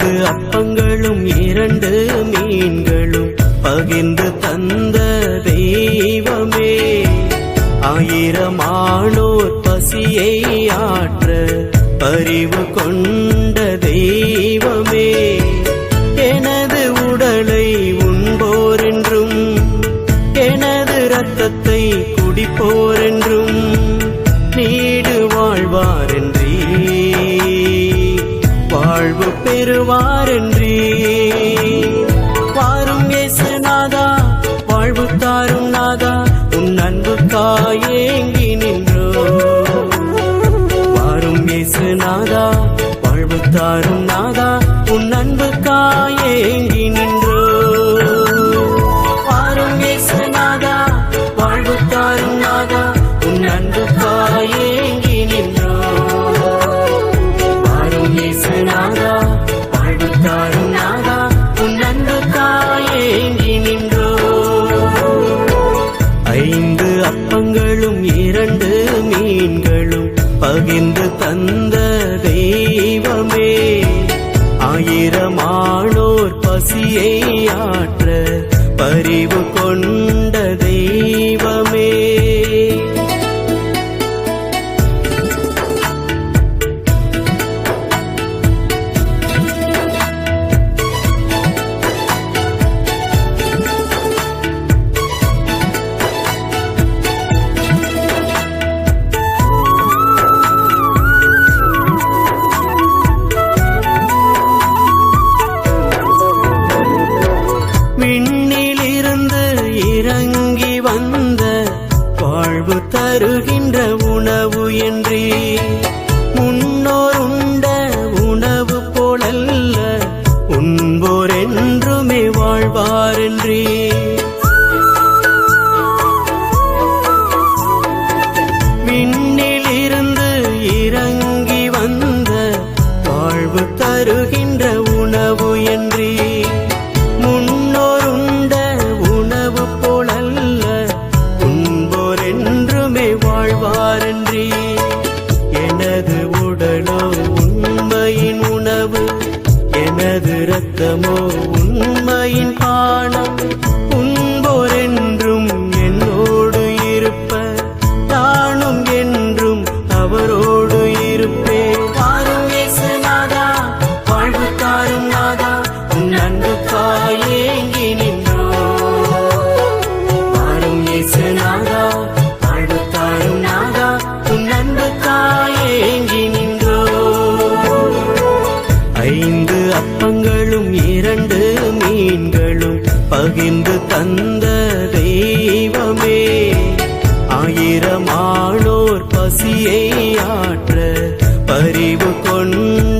ஐந்து அப்பங்களும் இரண்டு மீன்களும் பகிர்ந்து தந்த தெய்வமே. ஆயிரமானோர் பசியை ஆற்ற பறிவு கொண்டு தருவாரென்றி வாரும் இயேசு நாதா வாழ்வு தாரும் நாதா உன் அன்புக்காயேங்கி நின்றோ. வாரும் இயேசு நாதா வாழ்வு தாரும் ஐந்து அப்பங்களும் இரண்டு மீன்களும் பகிர்ந்து தந்த தெய்வமே. ஆயிரமானோர் பசியை ஆற்ற பரிவு கொண்ட தெய்வமே. தருகின்ற உணவு என்றே. முன்னோர் உண்ட உணவு போலல்ல உண்போர் என்றுமே வாழ்வாரென்றே விண்ணிலிருந்து இறங்கி வந்த வாழ்வு தருகின்ற amor. நமக்கு தந்த தெய்வமே. ஆயிரமானோர் பசியை ஆற்ற பறிவு கொண்ட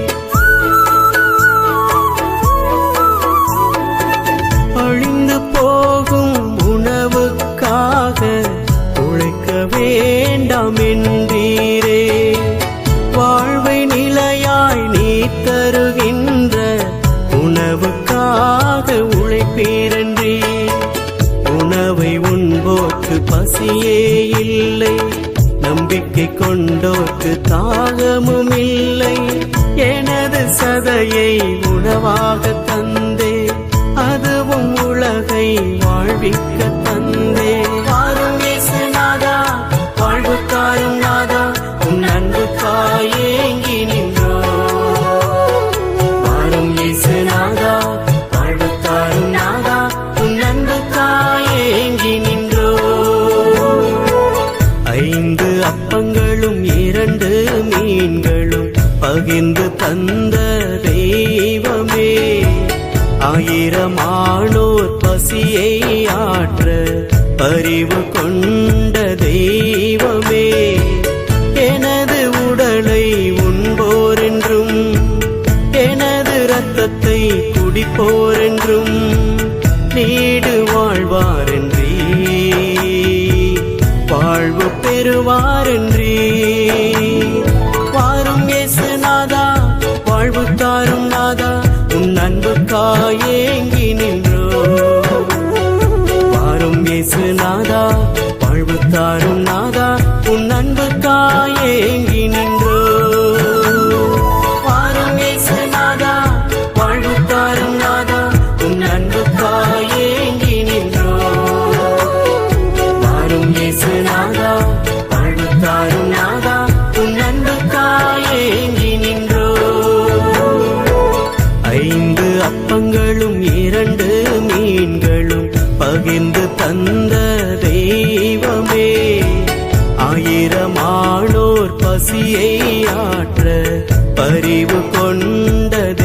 நம்பிக்கை கொண்டோர்க்கு தாகமும் இல்லை எனது சதையை உணவாக தந்தே அதுவும் உலகை வாழ்விக்க ஆசியை ஆற்ற அறிவு கொண்ட தெய்வமே. எனது உடலை உண்போரென்றும் எனது ரத்தத்தை குடிப்போரென்றும் நீடு வாழ்வாரென்றி. வாழ்வு பெறுவாரென்றி. வாரும் இயேசு நாதா வாழ்வு தாரும் நாதா உன் அன்புக்காயேங்கி நின்று feeling. மாளோர் பசியை ஆற்ற பறிவு கொண்டது.